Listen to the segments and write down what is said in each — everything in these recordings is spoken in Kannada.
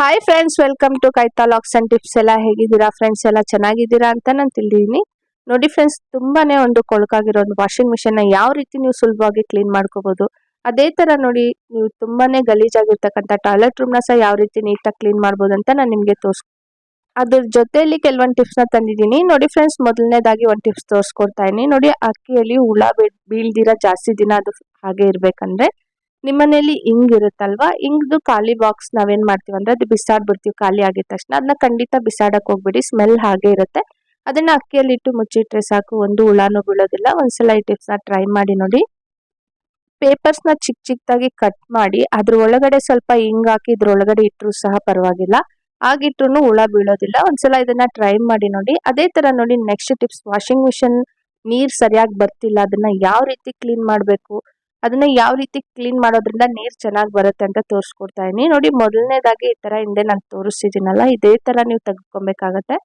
ಹಾಯ್ ಫ್ರೆಂಡ್ಸ್ ವೆಲ್ಕಮ್ ಟು ಕೈತಾ ಲಾಕ್ಸ್ ಅಂಡ್ ಟಿಪ್ಸ್ ಎಲ್ಲ. ಹೇಗಿದ್ದೀರಾ ಫ್ರೆಂಡ್ಸ್ ಎಲ್ಲ ಚೆನ್ನಾಗಿದ್ದೀರಾ ಅಂತ ನಾನು ತಿಳಿದೀನಿ. ನೋಡಿ ಫ್ರೆಂಡ್ಸ್ ತುಂಬಾನೇ ಒಂದು ಕೊಳಕಾಗಿರೋ ಒಂದು ವಾಷಿಂಗ್ ಮಿಷಿನ್ನ ಯಾವ ರೀತಿ ನೀವು ಸುಲಭವಾಗಿ ಕ್ಲೀನ್ ಮಾಡ್ಕೋಬಹುದು ಅದೇ ತರ ನೋಡಿ, ನೀವು ತುಂಬಾನೇ ಗಲೀಜಾಗಿರ್ತಕ್ಕಂಥ ಟಾಯ್ಲೆಟ್ ರೂಮ್ನ ಸಹ ಯಾವ ರೀತಿ ನೀಟಾಗಿ ಕ್ಲೀನ್ ಮಾಡ್ಬೋದು ಅಂತ ನಾನು ನಿಮಗೆ ತೋರ್ಸ್, ಅದ್ರ ಜೊತೆಯಲ್ಲಿ ಕೆಲವೊಂದು ಟಿಪ್ಸ್ನ ತಂದಿದ್ದೀನಿ. ನೋಡಿ ಫ್ರೆಂಡ್ಸ್ ಮೊದಲನೇದಾಗಿ ಒಂದು ಟಿಪ್ಸ್ ತೋರಿಸ್ಕೊಡ್ತಾ ಇದೀನಿ ನೋಡಿ, ಅಕ್ಕಿಯಲ್ಲಿ ಹುಳ ಬೀಳ್- ಬೀಳ್ದಿರ ಜಾಸ್ತಿ ದಿನ ಅದು ಹಾಗೆ ಇರ್ಬೇಕಂದ್ರೆ ನಿಮ್ಮನೇಲಿ ಹಿಂಗ್ ಇರುತ್ತಲ್ವಾ? ಹಿಂಗ್ದು ಖಾಲಿ ಬಾಕ್ಸ್ ನಾವೇನ್ ಮಾಡ್ತೀವಿ ಅಂದ್ರೆ ಅದು ಬಿಸಾಡ್ಬಿಡ್ತೀವಿ ಖಾಲಿ ಆಗಿದ ತಕ್ಷಣ. ಅದನ್ನ ಖಂಡಿತ ಬಿಸಾಡಕ್ ಹೋಗ್ಬಿಡಿ ಸ್ಮೆಲ್ ಹಾಗೆ ಇರುತ್ತೆ. ಅದನ್ನ ಅಕ್ಕಿಯಲ್ಲಿ ಇಟ್ಟು ಮುಚ್ಚಿಟ್ರೆ ಸಾಕು, ಒಂದು ಹುಳಾನು ಬೀಳೋದಿಲ್ಲ. ಒಂದ್ಸಲ ಈ ಟಿಪ್ಸ್ನ ಟ್ರೈ ಮಾಡಿ ನೋಡಿ. ಪೇಪರ್ಸ್ನ ಚಿಕ್ಕ ಚಿಕ್ಕದಾಗಿ ಕಟ್ ಮಾಡಿ, ಅದ್ರ ಒಳಗಡೆ ಸ್ವಲ್ಪ ಹಿಂಗ್ ಹಾಕಿ ಇದ್ರ ಒಳಗಡೆ ಇಟ್ರು ಸಹ ಪರವಾಗಿಲ್ಲ. ಆಗಿಟ್ರು ಹುಳ ಬೀಳೋದಿಲ್ಲ. ಒಂದ್ಸಲ ಇದನ್ನ ಟ್ರೈ ಮಾಡಿ ನೋಡಿ. ಅದೇ ತರ ನೋಡಿ ನೆಕ್ಸ್ಟ್ ಟಿಪ್ಸ್ ವಾಷಿಂಗ್ ಮಿಷಿನ್ ನೀರ್ ಸರಿಯಾಗಿ ಬರ್ತಿಲ್ಲ, ಅದನ್ನ ಯಾವ ರೀತಿ ಕ್ಲೀನ್ ಮಾಡ್ಬೇಕು? ಅದನ್ನ ಯಾವ ರೀತಿ ಕ್ಲೀನ್ ಮಾಡೋದ್ರಿಂದ ನೀರ್ ಚೆನ್ನಾಗಿ ಬರುತ್ತೆ ಅಂತ ತೋರಿಸ್ಕೊಡ್ತಾ ಇದೀನಿ ನೋಡಿ, ಮೊದಲನೇದಾಗಿ ಈ ತರ ಹಿಂದೆ ನಾನು ತೋರಿಸ್ತಿದ್ದೀನಲ್ಲ ಇದೇ ತರ ನೀವು ತೆಗೆದುಕೊಬೇಕಾಗತ್ತೆ.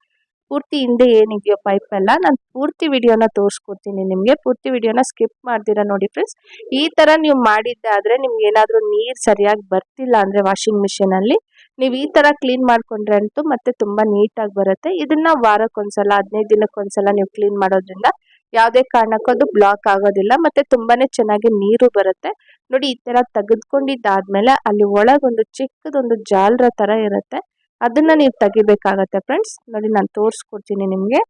ಪೂರ್ತಿ ಹಿಂದೆ ಏನಿದೆಯೋ ಪೈಪ್ ಎಲ್ಲ, ನಾನು ಪೂರ್ತಿ ವಿಡಿಯೋನ ತೋರಿಸ್ಕೊಡ್ತೀನಿ ನಿಮಗೆ. ಪೂರ್ತಿ ವಿಡಿಯೋನ ಸ್ಕಿಪ್ ಮಾಡ್ತೀರಾ ನೋಡಿ ಫ್ರೆಂಡ್ಸ್ ಈ ತರ ನೀವು ಮಾಡಿದ್ದಾದ್ರೆ ನಿಮ್ಗೆ ಏನಾದ್ರೂ ನೀರ್ ಸರಿಯಾಗಿ ಬರ್ತಿಲ್ಲ ಅಂದ್ರೆ ವಾಷಿಂಗ್ ಮಿಷಿನ್ ಅಲ್ಲಿ, ನೀವು ಈ ತರ ಕ್ಲೀನ್ ಮಾಡ್ಕೊಂಡ್ರೆ ಅಂತೂ ಮತ್ತೆ ತುಂಬಾ ನೀಟಾಗಿ ಬರುತ್ತೆ. ಇದನ್ನ ವಾರಕ್ಕೊಂದ್ಸಲ, ಹದಿನೈದು ದಿನಕ್ಕೊಂದ್ಸಲ ನೀವು ಕ್ಲೀನ್ ಮಾಡೋದ್ರಿಂದ ಯಾವುದೇ ಕಾರಣಕ್ಕೂ ಅದು ಬ್ಲಾಕ್ ಆಗೋದಿಲ್ಲ, ಮತ್ತೆ ತುಂಬಾನೇ ಚೆನ್ನಾಗಿ ನೀರು ಬರುತ್ತೆ. ನೋಡಿ, ಈ ತರ ತೆಗೆದ್ಕೊಂಡಿದ್ದಾದ್ಮೇಲೆ ಅಲ್ಲಿ ಒಳಗೊಂದು ಚಿಕ್ಕದೊಂದು ಜಾಲರ ತರ ಇರುತ್ತೆ. ಅದನ್ನ ನೀವು ತೆಗಿಬೇಕಾಗತ್ತೆ ಫ್ರೆಂಡ್ಸ್ ನೋಡಿ, ನಾನು ತೋರಿಸ್ಕೊಡ್ತೀನಿ ನಿಮಗೆ.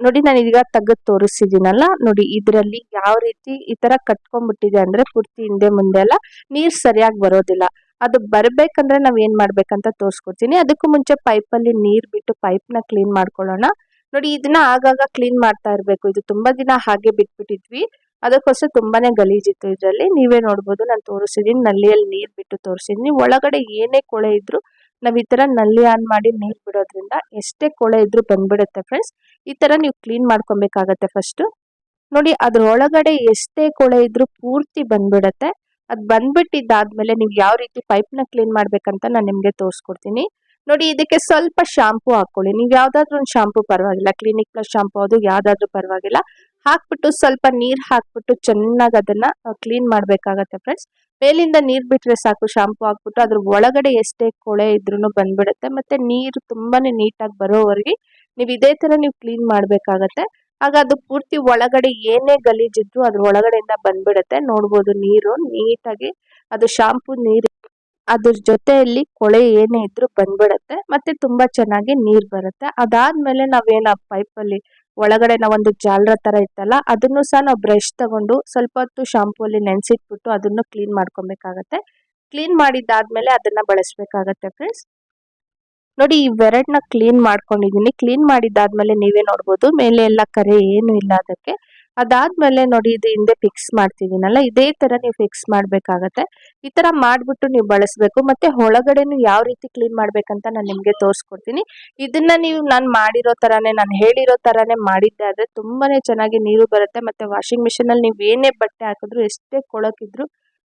ನೋಡಿ, ನಾನು ಈಗ ತೆಗೆದು ತೋರಿಸಿದ್ದೀನಲ್ಲ. ನೋಡಿ, ಇದರಲ್ಲಿ ಯಾವ ರೀತಿ ಈ ತರ ಕಟ್ಕೊಂಡ್ಬಿಟ್ಟಿದೆ ಅಂದ್ರೆ ಪೂರ್ತಿ ಹಿಂದೆ ಮುಂದೆ ಎಲ್ಲ ನೀರು ಸರಿಯಾಗಿ ಬರೋದಿಲ್ಲ. ಅದು ಬರ್ಬೇಕಂದ್ರೆ ನಾವ್ ಏನ್ ಮಾಡ್ಬೇಕಂತ ತೋರಿಸ್ಕೊಡ್ತೀನಿ. ಅದಕ್ಕೂ ಮುಂಚೆ ಪೈಪ್ ಅಲ್ಲಿ ನೀರ್ ಬಿಟ್ಟು ಪೈಪ್ನ ಕ್ಲೀನ್ ಮಾಡ್ಕೊಳ್ಳೋಣ. ನೋಡಿ, ಇದನ್ನ ಆಗಾಗ ಕ್ಲೀನ್ ಮಾಡ್ತಾ ಇರಬೇಕು. ಇದು ತುಂಬಾ ದಿನ ಹಾಗೆ ಬಿಟ್ಬಿಟ್ಟಿದ್ವಿ. ಅದಕ್ಕೋಸ್ಕರ ತುಂಬಾನೇ ಗಲೀಜಿತ್ತು ಇದರಲ್ಲಿ. ನೀವೇ ನೋಡ್ಬೋದು, ನಾನು ತೋರಿಸಿದೀನಿ. ನಲ್ಲಿಯಲ್ಲಿ ನೀರು ಬಿಟ್ಟು ತೋರಿಸಿದೀನಿ. ಒಳಗಡೆ ಏನೇ ಕೊಳೆ ಇದ್ರು ನಾವ್ ಈ ತರ ನಲ್ಲಿ ಆನ್ ಮಾಡಿ ನೀರ್ ಬಿಡೋದ್ರಿಂದ ಎಷ್ಟೇ ಕೊಳೆ ಇದ್ರು ಬಂದ್ಬಿಡುತ್ತೆ ಫ್ರೆಂಡ್ಸ್ ಈ ತರ ನೀವು ಕ್ಲೀನ್ ಮಾಡ್ಕೊಬೇಕಾಗತ್ತೆ ಫಸ್ಟ್ ನೋಡಿ ಅದ್ರ ಒಳಗಡೆ ಎಷ್ಟೇ ಕೊಳೆ ಇದ್ರು ಪೂರ್ತಿ ಬಂದ್ಬಿಡತ್ತೆ. ಅದ್ ಬಂದ್ಬಿಟ್ಟಿದ್ದಾದ್ಮೇಲೆ ನೀವು ಯಾವ ರೀತಿ ಪೈಪ್ನ ಕ್ಲೀನ್ ಮಾಡ್ಬೇಕಂತ ನಾನು ನಿಮ್ಗೆ ತೋರಿಸ್ಕೊಡ್ತೀನಿ. ನೋಡಿ, ಇದಕ್ಕೆ ಸ್ವಲ್ಪ ಶಾಂಪು ಹಾಕೊಳ್ಳಿ ನೀವು ಯಾವ್ದಾದ್ರು ಒಂದು ಶಾಂಪು ಪರವಾಗಿಲ್ಲ. ಕ್ಲಿನಿಕ್ ಪ್ಲಸ್ ಶಾಂಪು ಅದು ಯಾವ್ದಾದ್ರು ಪರವಾಗಿಲ್ಲ. ಹಾಕ್ಬಿಟ್ಟು ಸ್ವಲ್ಪ ನೀರ್ ಹಾಕ್ಬಿಟ್ಟು ಚೆನ್ನಾಗಿ ಅದನ್ನ ಕ್ಲೀನ್ ಮಾಡ್ಬೇಕಾಗತ್ತೆ ಫ್ರೆಂಡ್ಸ್ ಮೇಲಿಂದ ನೀರ್ ಬಿಟ್ರೆ ಸಾಕು ಶಾಂಪು ಹಾಕ್ಬಿಟ್ಟು, ಅದ್ರ ಒಳಗಡೆ ಎಷ್ಟೇ ಕೊಳೆ ಇದ್ರು ಬಂದ್ಬಿಡುತ್ತೆ. ಮತ್ತೆ ನೀರು ತುಂಬಾನೇ ನೀಟಾಗಿ ಬರೋವರೆಗೆ ನೀವು ಇದೇ ತರ ನೀವು ಕ್ಲೀನ್ ಮಾಡ್ಬೇಕಾಗತ್ತೆ. ಆಗ ಅದು ಪೂರ್ತಿ ಒಳಗಡೆ ಏನೇ ಗಲೀಜಿದ್ರು ಅದ್ರ ಒಳಗಡೆಯಿಂದ ಬಂದ್ಬಿಡುತ್ತೆ. ನೋಡ್ಬೋದು ನೀರು ನೀಟಾಗಿ, ಅದು ಶಾಂಪೂ ನೀರು ಅದ್ರ ಜೊತೆಯಲ್ಲಿ ಕೊಳೆ ಏನೇ ಇದ್ರೂ ಬಂದ್ಬಿಡತ್ತೆ. ಮತ್ತೆ ತುಂಬಾ ಚೆನ್ನಾಗಿ ನೀರ್ ಬರುತ್ತೆ. ಅದಾದ್ಮೇಲೆ ನಾವೇನ ಪೈಪ್ ಅಲ್ಲಿ ಒಳಗಡೆ ನಾವೊಂದು ಜಾಲರ ತರ ಇತ್ತಲ್ಲ, ಅದನ್ನು ಸಹ ನಾವು ಬ್ರಷ್ ತಗೊಂಡು ಸ್ವಲ್ಪ ಹೊತ್ತು ಶಾಂಪೂ ಅಲ್ಲಿ ನೆನೆಸಿಟ್ಬಿಟ್ಟು ಅದನ್ನು ಕ್ಲೀನ್ ಮಾಡ್ಕೊಬೇಕಾಗತ್ತೆ. ಕ್ಲೀನ್ ಮಾಡಿದ್ದಾದ್ಮೇಲೆ ಅದನ್ನ ಬಳಸ್ಬೇಕಾಗತ್ತೆ ಫ್ರೆಂಡ್ಸ್. ನೋಡಿ, ಈ ವೆರಡ್ನ ಕ್ಲೀನ್ ಮಾಡ್ಕೊಂಡಿದೀನಿ. ಕ್ಲೀನ್ ಮಾಡಿದ್ದಾದ್ಮೇಲೆ ನೀವೇ ನೋಡ್ಬೋದು. ಮೇಲೆ ಎಲ್ಲ ಕರೆ ಏನು ಇಲ್ಲ ಅದಕ್ಕೆ. ಅದಾದ್ಮೇಲೆ ನೋಡಿ ಇದು ಹಿಂದೆ ಫಿಕ್ಸ್ ಮಾಡ್ತಿದ್ದೀನಲ್ಲ, ಇದೇ ತರ ನೀವು ಫಿಕ್ಸ್ ಮಾಡ್ಬೇಕಾಗತ್ತೆ. ಈ ತರ ಮಾಡ್ಬಿಟ್ಟು ನೀವು ಬಳಸಬೇಕು, ಮತ್ತೆ ಒಳಗಡೆ ಯಾವ ರೀತಿ ಕ್ಲೀನ್ ಮಾಡ್ಬೇಕಂತ ನಾನು ನಿಮ್ಗೆ ತೋರಿಸ್ಕೊಡ್ತೀನಿ. ಇದನ್ನ ನೀವು ನಾನು ಮಾಡಿರೋ ತರಾನೇ, ನಾನು ಹೇಳಿರೋ ತರಾನೇ ಮಾಡಿದ್ದೆ ಆದ್ರೆ ತುಂಬಾನೇ ಚೆನ್ನಾಗಿ ನೀರು ಬರುತ್ತೆ, ಮತ್ತೆ ವಾಷಿಂಗ್ ಮಿಷಿನ್ ಅಲ್ಲಿ ನೀವು ಏನೇ ಬಟ್ಟೆ ಹಾಕಿದ್ರು ಎಷ್ಟೇ ಕೊಳಕಿದ್ರು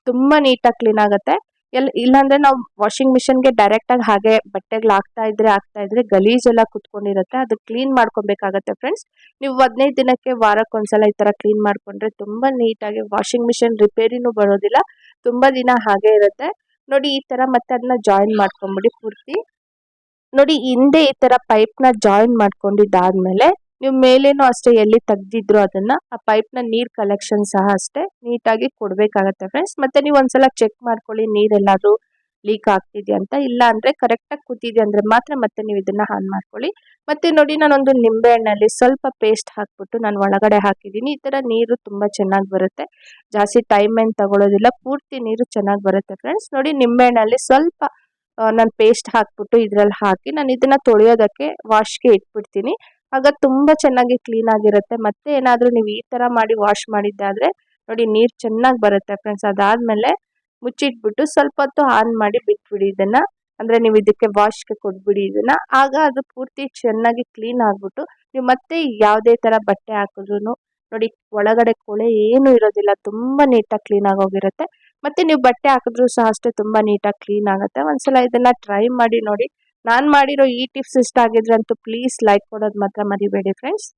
ತುಂಬಾ ನೀಟಾಗಿ ಕ್ಲೀನ್ ಆಗುತ್ತೆ. ಎಲ್ ಇಲ್ಲಾಂದ್ರೆ ನಾವು ವಾಷಿಂಗ್ ಮಿಷಿನ್ಗೆ ಡೈರೆಕ್ಟ್ ಆಗಿ ಹಾಗೆ ಬಟ್ಟೆಗಳು ಹಾಕ್ತಾ ಇದ್ರೆ ಹಾಕ್ತಾ ಇದ್ರೆ ಗಲೀಜೆಲ್ಲ ಕುತ್ಕೊಂಡಿರುತ್ತೆ, ಅದು ಕ್ಲೀನ್ ಮಾಡ್ಕೊಬೇಕಾಗತ್ತೆ ಫ್ರೆಂಡ್ಸ್ ನೀವು ಹದಿನೈದು ದಿನಕ್ಕೆ ವಾರಕ್ಕೊಂದ್ಸಲ ಈ ತರ ಕ್ಲೀನ್ ಮಾಡ್ಕೊಂಡ್ರೆ ತುಂಬಾ ನೀಟಾಗಿ ವಾಷಿಂಗ್ ಮಿಷಿನ್ ರಿಪೇರಿನೂ ಬರೋದಿಲ್ಲ, ತುಂಬಾ ದಿನ ಹಾಗೆ ಇರುತ್ತೆ. ನೋಡಿ ಈ ತರ ಮತ್ತೆ ಅದನ್ನ ಜಾಯಿನ್ ಮಾಡ್ಕೊಂಬಿಡಿ ಪೂರ್ತಿ. ನೋಡಿ ಹಿಂದೆ ಈ ತರ ಪೈಪ್ನ ಜಾಯಿನ್ ಮಾಡ್ಕೊಂಡಿದ್ದಾದ್ಮೇಲೆ ನೀವು ಮೇಲೇನು ಅಷ್ಟೇ ಎಲ್ಲಿ ತೆಗ್ದಿದ್ರು ಅದನ್ನ ಆ ಪೈಪ್ನ ನೀರ್ ಕಲೆಕ್ಷನ್ ಸಹ ಅಷ್ಟೇ ನೀಟಾಗಿ ಕೊಡ್ಬೇಕಾಗತ್ತೆ ಫ್ರೆಂಡ್ಸ್ ಮತ್ತೆ ನೀವು ಒಂದ್ಸಲ ಚೆಕ್ ಮಾಡ್ಕೊಳ್ಳಿ ನೀರೆಲ್ಲಾದ್ರೂ ಲೀಕ್ ಆಗ್ತಿದ್ಯಾ ಅಂತ. ಇಲ್ಲ ಅಂದ್ರೆ ಕರೆಕ್ಟಾಗಿ ಕೂತಿದೆ ಅಂದ್ರೆ ಮಾತ್ರ ಮತ್ತೆ ನೀವು ಇದನ್ನ ಆನ್ ಮಾಡ್ಕೊಳ್ಳಿ. ಮತ್ತೆ ನೋಡಿ ನಾನೊಂದು ನಿಂಬೆ ಹಣ್ಣಲ್ಲಿ ಸ್ವಲ್ಪ ಪೇಸ್ಟ್ ಹಾಕ್ಬಿಟ್ಟು ನಾನು ಒಳಗಡೆ ಹಾಕಿದ್ದೀನಿ. ಈ ತರ ನೀರು ತುಂಬಾ ಚೆನ್ನಾಗಿ ಬರುತ್ತೆ. ಜಾಸ್ತಿ ಟೈಮ್ ಏನು ತಗೊಳ್ಳೋದಿಲ್ಲ ಪೂರ್ತಿ ನೀರು ಚೆನ್ನಾಗಿ ಬರುತ್ತೆ ಫ್ರೆಂಡ್ಸ್ ನೋಡಿ ನಿಂಬೆ ಹಣ್ಣಲ್ಲಿ ಸ್ವಲ್ಪ ನಾನು ಪೇಸ್ಟ್ ಹಾಕ್ಬಿಟ್ಟು ಇದ್ರಲ್ಲಿ ಹಾಕಿ ನಾನು ಇದನ್ನ ತೊಳೆಯೋದಕ್ಕೆ ವಾಶ್ಗೆ ಇಟ್ಬಿಡ್ತೀನಿ. ಆಗ ತುಂಬಾ ಚೆನ್ನಾಗಿ ಕ್ಲೀನ್ ಆಗಿರುತ್ತೆ. ಮತ್ತೆ ಏನಾದರೂ ನೀವು ಈ ತರ ಮಾಡಿ ವಾಶ್ ಮಾಡಿದ್ದಾದರೆ ನೋಡಿ ನೀರು ಚೆನ್ನಾಗಿ ಬರುತ್ತೆ ಫ್ರೆಂಡ್ಸ್ ಅದಾದಮೇಲೆ ಮುಚ್ಚಿಟ್ಬಿಟ್ಟು ಸ್ವಲ್ಪ ಹೊತ್ತು ಆನ್ ಮಾಡಿ ಬಿಟ್ಬಿಡಿ ಇದನ್ನ. ಅಂದ್ರೆ ನೀವು ಇದಕ್ಕೆ ವಾಶ್ಗೆ ಕೊಟ್ಬಿಡಿ ಇದನ್ನ. ಆಗ ಅದು ಪೂರ್ತಿ ಚೆನ್ನಾಗಿ ಕ್ಲೀನ್ ಆಗಿಬಿಟ್ಟು ನೀವು ಮತ್ತೆ ಯಾವುದೇ ತರ ಬಟ್ಟೆ ಹಾಕಿದ್ರು ನೋಡಿ ಒಳಗಡೆ ಕೊಳೆ ಏನು ಇರೋದಿಲ್ಲ. ತುಂಬಾ ನೀಟಾಗಿ ಕ್ಲೀನ್ ಹೋಗಿರುತ್ತೆ. ಮತ್ತೆ ನೀವು ಬಟ್ಟೆ ಹಾಕಿದ್ರು ಸಹ ಅಷ್ಟೇ ತುಂಬಾ ನೀಟಾಗಿ ಕ್ಲೀನ್ ಆಗುತ್ತೆ. ಒಂದ್ಸಲ ಇದನ್ನ ಟ್ರೈ ಮಾಡಿ ನೋಡಿ ನಾನ್ ಮಾಡಿರೋ ಈ ಟಿಪ್ಸ್ ಇಷ್ಟ ಆಗಿದ್ರೆ ಅಂತೂ ಪ್ಲೀಸ್ ಲೈಕ್ ಕೊಡೋದು ಮಾತ್ರ ಮರಿಬೇಡಿ ಫ್ರೆಂಡ್ಸ್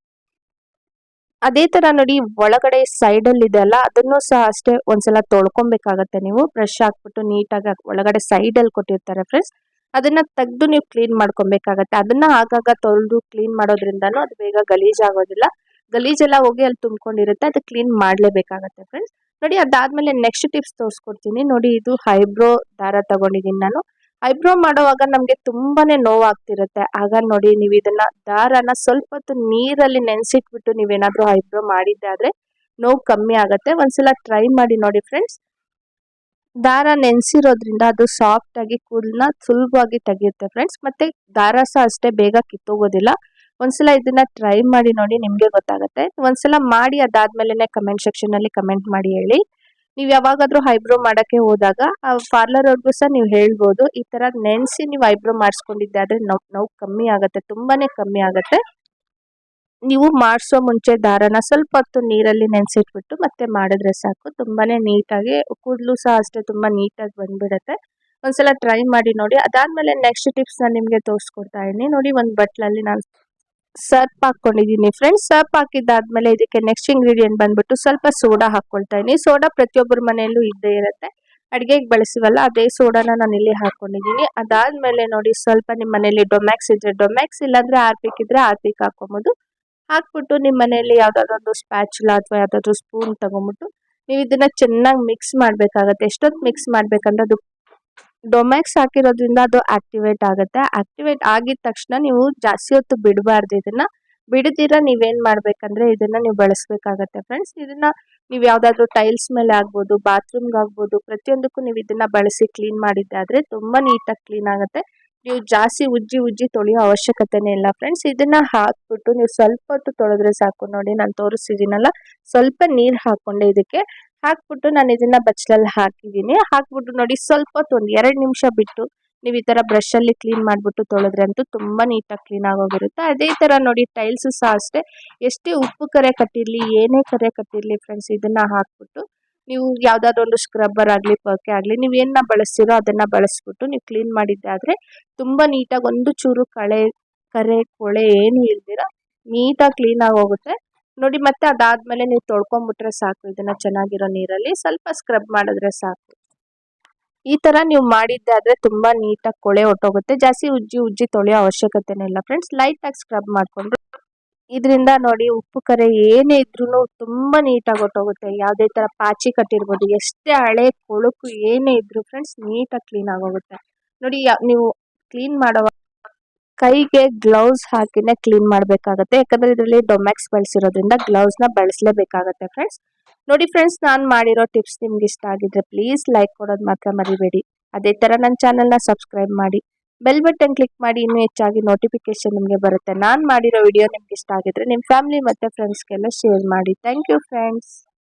ಅದೇ ತರ ನೋಡಿ ಒಳಗಡೆ ಸೈಡ್ ಅಲ್ಲಿ ಇದೆ ಅಲ್ಲ, ಅದನ್ನು ಸಹ ಅಷ್ಟೇ ಒಂದ್ಸಲ ತೊಳ್ಕೊಬೇಕಾಗತ್ತೆ ನೀವು. ಬ್ರಷ್ ಹಾಕ್ಬಿಟ್ಟು ನೀಟಾಗಿ ಒಳಗಡೆ ಸೈಡ್ ಅಲ್ಲಿ ಕೊಟ್ಟಿರ್ತಾರೆ ಫ್ರೆಂಡ್ಸ್ ಅದನ್ನ ತೆಗೆದು ನೀವು ಕ್ಲೀನ್ ಮಾಡ್ಕೊಬೇಕಾಗತ್ತೆ. ಅದನ್ನ ಆಗಾಗ ತೊಳೆದು ಕ್ಲೀನ್ ಮಾಡೋದ್ರಿಂದನೂ ಅದು ಬೇಗ ಗಲೀಜ್ ಆಗೋದಿಲ್ಲ. ಗಲೀಜೆಲ್ಲ ಹೋಗಿ ಅಲ್ಲಿ ತುಂಬ್ಕೊಂಡಿರುತ್ತೆ, ಅದು ಕ್ಲೀನ್ ಮಾಡಲೇಬೇಕಾಗತ್ತೆ ಫ್ರೆಂಡ್ಸ್ ನೋಡಿ ಅದಾದ್ಮೇಲೆ ನೆಕ್ಸ್ಟ್ ಟಿಪ್ಸ್ ತೋರಿಸ್ಕೊಡ್ತೀನಿ. ನೋಡಿ ಇದು ಹೈಬ್ರೋ ದಾರ ತಗೊಂಡಿದ್ದೀನಿ ನಾನು. ಐಬ್ರೋ ಮಾಡುವಾಗ ನಮಗೆ ತುಂಬಾನೇ ನೋವಾಗ್ತಿರುತ್ತೆ. ಆಗ ನೋಡಿ ನೀವು ಇದನ್ನ ದಾರನ ಸ್ವಲ್ಪ ಹೊತ್ತು ನೀರಲ್ಲಿ ನೆನೆಸಿಟ್ಬಿಟ್ಟು ನೀವೇನಾದ್ರೂ ಐಬ್ರೋ ಮಾಡಿದ್ದೆ ಆದ್ರೆ ನೋವು ಕಮ್ಮಿ ಆಗುತ್ತೆ. ಒಂದ್ಸಲ ಟ್ರೈ ಮಾಡಿ ನೋಡಿ ಫ್ರೆಂಡ್ಸ್ ದಾರ ನೆನೆಸಿರೋದ್ರಿಂದ ಅದು ಸಾಫ್ಟ್ ಆಗಿ ಕೂದಲನ್ನ ಸುಲಭವಾಗಿ ತೆಗೆಯುತ್ತೆ ಫ್ರೆಂಡ್ಸ್ ಮತ್ತೆ ದಾರ ಸಹ ಅಷ್ಟೇ ಬೇಗ ಕಿತ್ತೋಗೋದಿಲ್ಲ. ಒಂದ್ಸಲ ಇದನ್ನ ಟ್ರೈ ಮಾಡಿ ನೋಡಿ ನಿಮಗೆ ಗೊತ್ತಾಗುತ್ತೆ. ಒಂದ್ಸಲ ಮಾಡಿ ಅದಾದ್ಮೇಲೆ ಕಮೆಂಟ್ ಸೆಕ್ಷನ್ ಅಲ್ಲಿ ಕಮೆಂಟ್ ಮಾಡಿ ಹೇಳಿ. ನೀವು ಯಾವಾಗಾದ್ರೂ ಐಬ್ರೋ ಮಾಡಕ್ಕೆ ಹೋದಾಗ, ಆ ಪಾರ್ಲರ್ ಅವ್ರಿಗೂ ಸಹ ನೀವು ಹೇಳ್ಬೋದು. ಈ ತರ ನೆನೆಸಿ ನೀವು ಐಬ್ರೋ ಮಾಡಿಸ್ಕೊಂಡಿದ್ದೆ ಆದರೆ ನೋವು ನೋವು ಕಮ್ಮಿ ಆಗುತ್ತೆ, ತುಂಬಾನೇ ಕಮ್ಮಿ ಆಗುತ್ತೆ. ನೀವು ಮಾಡಿಸೋ ಮುಂಚೆ ದಾರನ ಸ್ವಲ್ಪ ಹೊತ್ತು ನೀರಲ್ಲಿ ನೆನೆಸಿಟ್ಬಿಟ್ಟು ಮತ್ತೆ ಮಾಡಿದ್ರೆ ಸಾಕು. ತುಂಬಾನೇ ನೀಟಾಗಿ, ಕೂದಲು ಸಹ ಅಷ್ಟೇ ತುಂಬಾ ನೀಟಾಗಿ ಬಂದ್ಬಿಡುತ್ತೆ. ಒಂದ್ಸಲ ಟ್ರೈ ಮಾಡಿ ನೋಡಿ. ಅದಾದ್ಮೇಲೆ ನೆಕ್ಸ್ಟ್ ಟಿಪ್ಸ್ ನಾನು ನಿಮಗೆ ತೋರಿಸ್ಕೊಡ್ತಾ ಇದ್ದೀನಿ. ನೋಡಿ ಒಂದು ಬಟ್ಲಲ್ಲಿ ನಾನು ಸರ್ಪ್ ಹಾಕೊಂಡಿದ್ದೀನಿ ಫ್ರೆಂಡ್ಸ್ ಸರ್ಪ್ ಹಾಕಿದ್ದಾದ್ಮೇಲೆ ಇದಕ್ಕೆ ನೆಕ್ಸ್ಟ್ ಇಂಗ್ರೀಡಿಯೆಂಟ್ ಬಂದ್ಬಿಟ್ಟು ಸ್ವಲ್ಪ ಸೋಡಾ ಹಾಕ್ಕೊಳ್ತಾ ಇದೀನಿ ಸೋಡಾ ಪ್ರತಿಯೊಬ್ಬರ ಮನೆಯಲ್ಲೂ ಇದ್ದೇ ಇರುತ್ತೆ. ಅಡಿಗೆಗೆ ಬಳಸಿವಲ್ಲ, ಅದೇ ಸೋಡಾನ ನಾನು ಇಲ್ಲಿ ಹಾಕೊಂಡಿದ್ದೀನಿ ಅದಾದ್ಮೇಲೆ ನೋಡಿ ಸ್ವಲ್ಪ ನಿಮ್ಮ ಮನೆಯಲ್ಲಿ ಡೊಮ್ಯಾಕ್ಸ್ ಇದ್ರೆ ಡೊಮ್ಯಾಕ್ಸ್ ಇಲ್ಲಾಂದ್ರೆ ಆರ್ಪಿಕ್ ಇದ್ರೆ ಆರ್ಪಿಕ್ ಹಾಕೊಂಬೋದು. ಹಾಕ್ಬಿಟ್ಟು ನಿಮ್ಮ ಮನೆಯಲ್ಲಿ ಯಾವ್ದಾದ್ರೊಂದು ಸ್ಪ್ಯಾಚುಲಾ ಅಥವಾ ಯಾವ್ದಾದ್ರು ಸ್ಪೂನ್ ತಗೊಂಬಿಟ್ಟು ನೀವು ಇದನ್ನ ಚೆನ್ನಾಗಿ ಮಿಕ್ಸ್ ಮಾಡ್ಬೇಕಾಗತ್ತೆ. ಎಷ್ಟೊತ್ತು ಮಿಕ್ಸ್ ಮಾಡ್ಬೇಕಂದ್ರೆ ಅದು ಡೊಮ್ಯಾಕ್ಸ್ ಹಾಕಿರೋದ್ರಿಂದ ಅದು ಆಕ್ಟಿವೇಟ್ ಆಗುತ್ತೆ. ಆಕ್ಟಿವೇಟ್ ಆಗಿದ ತಕ್ಷಣ ನೀವು ಜಾಸ್ತಿ ಹೊತ್ತು ಬಿಡಬಾರ್ದು ಇದನ್ನ. ಬಿಡದಿರ ನೀವೇನ್ ಮಾಡ್ಬೇಕಂದ್ರೆ ಇದನ್ನ ನೀವು ಬಳಸಬೇಕಾಗತ್ತೆ ಫ್ರೆಂಡ್ಸ್. ಇದನ್ನ ನೀವು ಯಾವ್ದಾದ್ರು ಟೈಲ್ಸ್ ಮೇಲೆ ಆಗ್ಬೋದು, ಬಾತ್ರೂಮ್ಗೆ ಆಗ್ಬೋದು, ಪ್ರತಿಯೊಂದಕ್ಕೂ ನೀವು ಇದನ್ನ ಬಳಸಿ ಕ್ಲೀನ್ ಮಾಡಿದ್ದೆ ಆದ್ರೆ ತುಂಬಾ ನೀಟಾಗಿ ಕ್ಲೀನ್ ಆಗುತ್ತೆ. ನೀವು ಜಾಸ್ತಿ ಉಜ್ಜಿ ಉಜ್ಜಿ ತೊಳೆಯೋ ಅವಶ್ಯಕತೆನೇ ಇಲ್ಲ ಫ್ರೆಂಡ್ಸ್. ಇದನ್ನ ಹಾಕ್ಬಿಟ್ಟು ನೀವು ಸ್ವಲ್ಪ ಹೊತ್ತು ತೊಳೆದ್ರೆ ಸಾಕು. ನೋಡಿ ನಾನು ತೋರಿಸಿದೀನಲ್ಲ ಸ್ವಲ್ಪ ನೀರು ಹಾಕೊಂಡೆ ಇದಕ್ಕೆ. ಹಾಕ್ಬಿಟ್ಟು ನಾನು ಇದನ್ನ ಬಚ್ಚಲಲ್ಲಿ ಹಾಕಿದ್ದೀನಿ. ಹಾಕ್ಬಿಟ್ಟು ನೋಡಿ ಸ್ವಲ್ಪ ಹೊತ್ತು ಒಂದು ಎರಡು ನಿಮಿಷ ಬಿಟ್ಟು ನೀವು ಈ ಥರ ಬ್ರಷಲ್ಲಿ ಕ್ಲೀನ್ ಮಾಡಿಬಿಟ್ಟು ತೊಳೆದ್ರೆ ಅಂತೂ ತುಂಬ ನೀಟಾಗಿ ಕ್ಲೀನ್ ಆಗೋಗಿರುತ್ತೆ. ಅದೇ ಥರ ನೋಡಿ ಟೈಲ್ಸು ಸಹ ಅಷ್ಟೇ. ಎಷ್ಟೇ ಉಪ್ಪು ಕರೆ ಕಟ್ಟಿರಲಿ, ಏನೇ ಕರೆ ಕಟ್ಟಿರಲಿ ಫ್ರೆಂಡ್ಸ್ ಇದನ್ನು ಹಾಕ್ಬಿಟ್ಟು ನೀವು ಯಾವುದಾದ್ರು ಒಂದು ಸ್ಕ್ರಬ್ಬರ್ ಆಗಲಿ ಪರ್ಕೆ ಆಗಲಿ, ನೀವು ಏನನ್ನ ಬಳಸ್ತೀರೋ ಅದನ್ನು ಬಳಸ್ಬಿಟ್ಟು ನೀವು ಕ್ಲೀನ್ ಮಾಡಿದ್ದಾದರೆ ತುಂಬ ನೀಟಾಗಿ ಒಂದು ಚೂರು ಕಳೆ, ಕರೆ, ಕೊಳೆ ಏನು ಇಲ್ದಿರ ನೀಟಾಗಿ ಕ್ಲೀನ್ ಆಗೋಗುತ್ತೆ. ನೋಡಿ, ಮತ್ತೆ ಅದಾದ್ಮೇಲೆ ನೀವು ತೊಳ್ಕೊಂಡ್ಬಿಟ್ರೆ ಸಾಕು. ಇದನ್ನ ಚೆನ್ನಾಗಿರೋ ನೀರಲ್ಲಿ ಸ್ವಲ್ಪ ಸ್ಕ್ರಬ್ ಮಾಡಿದ್ರೆ ಸಾಕು. ಈ ತರ ನೀವು ಮಾಡಿದ್ದೆ ಆದ್ರೆ ತುಂಬಾ ನೀಟಾಗಿ ಕೊಳೆ ಹೊಟ್ಟೋಗುತ್ತೆ ಜಾಸ್ತಿ ಉಜ್ಜಿ ಉಜ್ಜಿ ತೊಳೆಯೋ ಅವಶ್ಯಕತೆನೇ ಇಲ್ಲ ಫ್ರೆಂಡ್ಸ್ ಲೈಟ್ ಆಗಿ ಸ್ಕ್ರಬ್ ಮಾಡ್ಕೊಂಡು. ಇದರಿಂದ ನೋಡಿ, ಉಪ್ಪು, ಕರೆ ಏನೇ ಇದ್ರೂ ತುಂಬಾ ನೀಟಾಗಿ ಹೊಟ್ಟೋಗುತ್ತೆ ಯಾವುದೇ ತರ ಪಾಚಿ ಕಟ್ಟಿರ್ಬೋದು ಎಷ್ಟೇ ಹಳೆ ಕೊಳುಕು ಏನೇ ಇದ್ರು ಫ್ರೆಂಡ್ಸ್ ನೀಟಾಗಿ ಕ್ಲೀನ್ ಆಗೋಗುತ್ತೆ. ನೋಡಿ ನೀವು ಕ್ಲೀನ್ ಮಾಡುವ ಕೈಗೆ ಗ್ಲೌಸ್ ಹಾಕಿನೇ ಕ್ಲೀನ್ ಮಾಡಬೇಕಾಗತ್ತೆ. ಯಾಕಂದ್ರೆ ಇದರಲ್ಲಿ ಡೊಮ್ಯಾಕ್ಸ್ ಬಳಸಿರೋದ್ರಿಂದ ಗ್ಲೌಸ್ನ ಬಳಸಲೇಬೇಕಾಗತ್ತೆ ಫ್ರೆಂಡ್ಸ್ ನೋಡಿ ಫ್ರೆಂಡ್ಸ್ ನಾನು ಮಾಡಿರೋ ಟಿಪ್ಸ್ ನಿಮ್ಗೆ ಇಷ್ಟ ಆಗಿದ್ರೆ ಪ್ಲೀಸ್ ಲೈಕ್ ಕೊಡೋದು ಮಾತ್ರ ಮರಿಬೇಡಿ. ಅದೇ ತರ ನನ್ನ ಚಾನೆಲ್ನ ಸಬ್ಸ್ಕ್ರೈಬ್ ಮಾಡಿ. ಬೆಲ್ ಬಟನ್ ಕ್ಲಿಕ್ ಮಾಡಿ ಇನ್ನೂ ಹೆಚ್ಚಾಗಿ ನೋಟಿಫಿಕೇಶನ್ ನಿಮಗೆ ಬರುತ್ತೆ. ನಾನು ಮಾಡಿರೋ ವಿಡಿಯೋ ನಿಮ್ಗೆ ಇಷ್ಟ ಆಗಿದ್ರೆ ನಿಮ್ಮ ಫ್ಯಾಮಿಲಿ ಮತ್ತೆ ಫ್ರೆಂಡ್ಸ್ಗೆಲ್ಲ ಶೇರ್ ಮಾಡಿ. Thank you friends